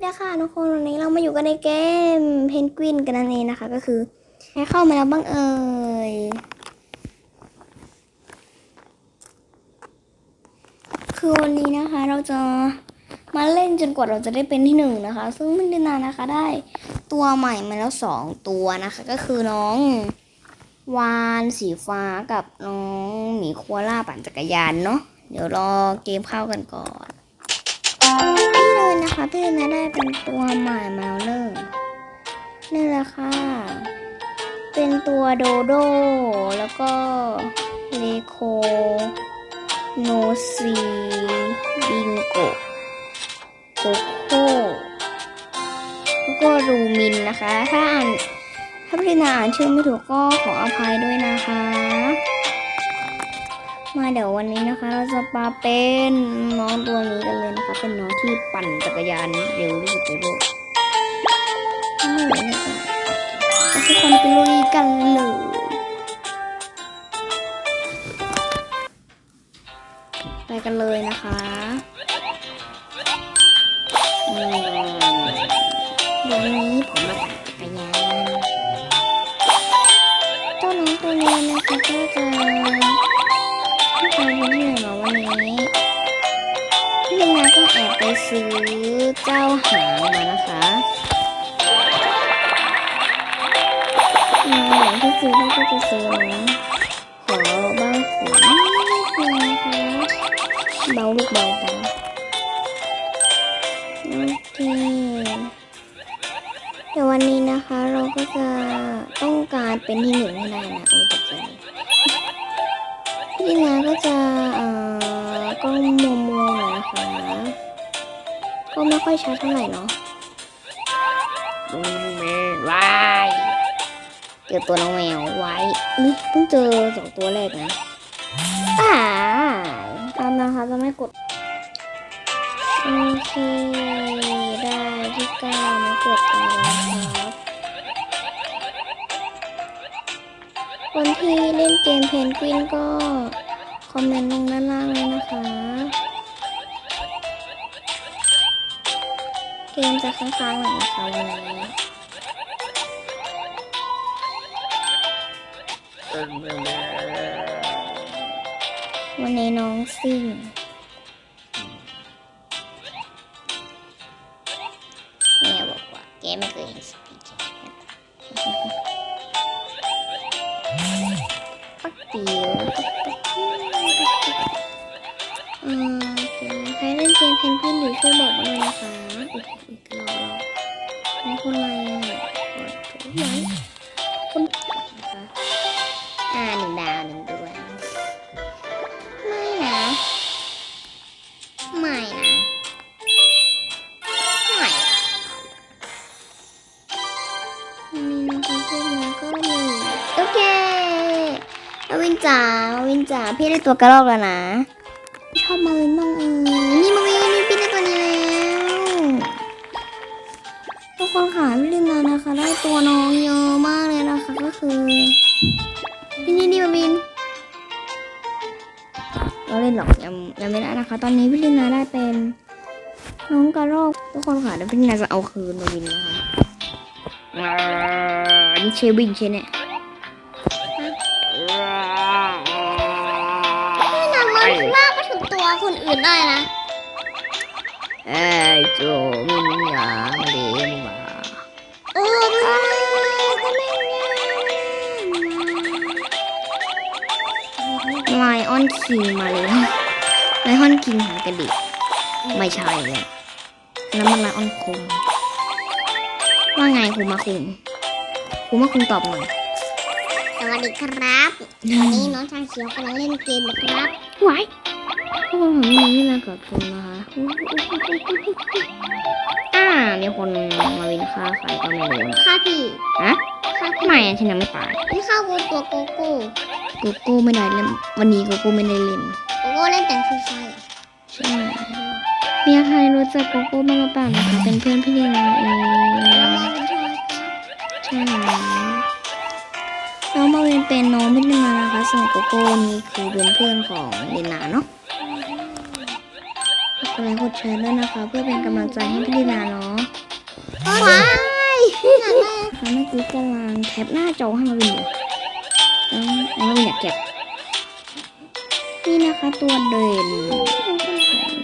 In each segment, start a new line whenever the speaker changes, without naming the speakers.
เดี๋ยวค่ะทุกคนวันนี้เรามาอยู่กันในเกมเพนกวินกันนั่นเองนะคะ ก็คือให้เข้ามาแล้วบ้างเอ่ยคือวันนี้นะคะเราจะมาเล่นจนกว่าเราจะได้เป็นที่หนึ่งนะคะ ซึ่งไม่ได้นานนะคะได้ตัวใหม่มาแล้วสองตัวนะคะ ก็คือน้องวานสีฟ้ากับน้องหมีโคัวล่าปั่นจักรยานเนาะเดี๋ยวรอเกมเข้ากันก่อน นี่เลยนะคะ พี่นะได้เป็นตัวใหม่มาแล้วเลยนี่แหละค่ะ เป็นตัวโดโด แล้วก็เลโคโนซีบิงโกโกโคแล้วก็รูมินนะคะ ถ้าอ่านถ้าพี่นาอ่านชื่อไม่ถูกก็ขออภัยด้วยนะคะ มาเดี๋ยววันนี้นะคะ เราจะมาเป็นน้องตัวนี้กันเลยนะคะ เป็นน้องที่ปั่นจักรยานเร็วที่สุดในโลกทุกคนไปลุยกันเลยไปกันเลยนะคะอืมเดี๋ยวนี้ผมมาปั่นจักรยานเจ้าน้องตัวนี้นะคะก็จะ ซื้อเจ้าหางมานะคะอืมอย่างที่ซื้อก็จะซื้อนะขอเบาเสียงนิดนึงนะคะเบาลูกเบาเบาโอเคเดี๋ยววันนี้นะคะเราก็จะต้องการเป็นที่หนึ่งให้ได้นะ โอ้ยตกใจพี่นาก็จะเอ่อกล้องโมโมหน่อยนะคะ ก็ไม่ค่อยชัดเท่าไหร่เนาะดูแมวไว้เจอตัวน้องแมวไว้นี่เพิ่งเจอสองตัวแรกนะอ่าตามนะคะจะไม่กดโอเค ได้ที่เก้ามากดกันแล้วครับคนที่เล่นเกมเพนกวินก็ คอมเมนต์ลงด้านล่างเลยนะคะ เกมจะค้างๆหน่อยนะคะวันนี้วันนี้น้องซิ่งแม่บอกว่าแกไม่เคยเห็นสปีด ช่วยบอกมาเลยนะคะอุ๊ยอีกรอรอนี่คนอะไรอะกดถูกไหมคนนะคะอ่าหนึ่งดาวหนึ่งดวงไม่นะไม่นะไม่มีนะคะเพื่อนแล้วก็มีโอเคมาวินจ๋ามาวินจ๋าพี่ได้ตัวกระรอกแล้วนะชอบมาวินบ้างเออนี่มา คนค่ะพี่ลินดานะคะ ได้ตัวน้องเยอะมากเลยนะคะ ก็คือนี่นี่นี่มาวินเราเล่นหรอกยังยังไม่ได้นะคะ ตอนนี้พี่ลินดาได้เป็นน้องกระรอกทุกคนค่ะเดี๋ยวพี่ลินดาจะเอาคืนมาวินนะคะอ่านี่เชวินใช่เนี่ย
นำมันลากมาถึงตัวคนอื่นได้นะ
เอ้ยโจมินย
ไม่
ไลออนคิงมาเลยไลออนคิงหางกระดิกไม่ใช่เลยอันนั้นมันไลออนคุงว่าไงคุมาคุงคุมาคุงตอบหน่อย
สวัสดีครับวันนี้น้องชายเขียวกำลังเล่นเกมนะครับ
ไว้พวกผมมีนี่นะกับคุณนะคะ อ่ามีคนมาวินค่าใครก็ไม่รู้นะ
ค่าพี่
ฮะ
ค่า
ทำ
พี่
ไมอะฉันยังไม่ตาย
นี่ข้าวกูตัวโกโก้
โกโก้ไม่ได้เล่นวันนี้โกโก้ไม่ได้เล่น
โกโก้เล่นแต่ฟรีไฟ
ใช่มีใครรู้จักโกโก้บ้างหรือเปล่านะคะเป็นเพื่อนพี่เลี้ยงเราเอง
แล้วมาเป็นช่วยครับ
ใช่แล้วน้องมาเรียนเป็นน้องพี่เลี้ยงเรานะคะส่วนโกโก้นี่คือเป็นเพื่อนของเดนนาเนาะฝา กดไลค์กดแชร์ด้วยนะคะ เพื่อเป็นกำลังใจให้พี่นาเนาะ
ว้าย
ค่าเมื่อกี้กำลังแคปหน้าจอให้มาวินอยู่มาวินอยากแคปนี่นะคะตัวเด่น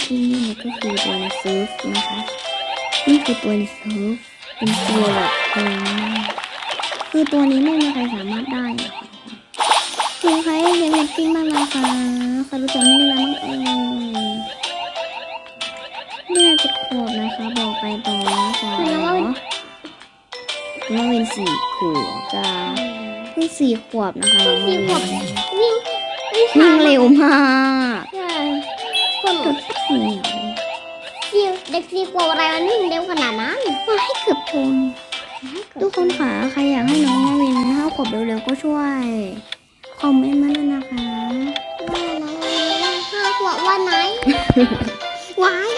ที่นี่ก็คือตัวซูฟนะคะนี่คือตัวซูฟเป็นตัวแบบคือตัวนี้ไม่มีใครสามารถได้นะคะคือใครเล่นเล็กกิ้งบ้างนะคะใครรู้จักไม่ได้แล้วบ้างเออ เนี่ยจะขวบนะคะ บอกไปต่อนะคะ
คือน้องว่าวิน
น้องวินสี่ขวบจ้าเพิ่งสี่ขวบนะคะน้อง
สี่
วิน
ขวบวิ่งวิ่ง
วิ่
ช้าง
เร็วมาก
ใช่คน
เกือบเหนียว
สี่เด็กสี่ขวบอะไรมันวิ่งเร็วขนาดนั้น
มาให้เกือบชนทุกคนค่ะใครอยากให้น้องมาวินห้าขวบเร็วๆก็ช่วยคอมเมนต์มาด้วยนะคะ
ว่าน้องห้าขวบวันไหน
ว้าย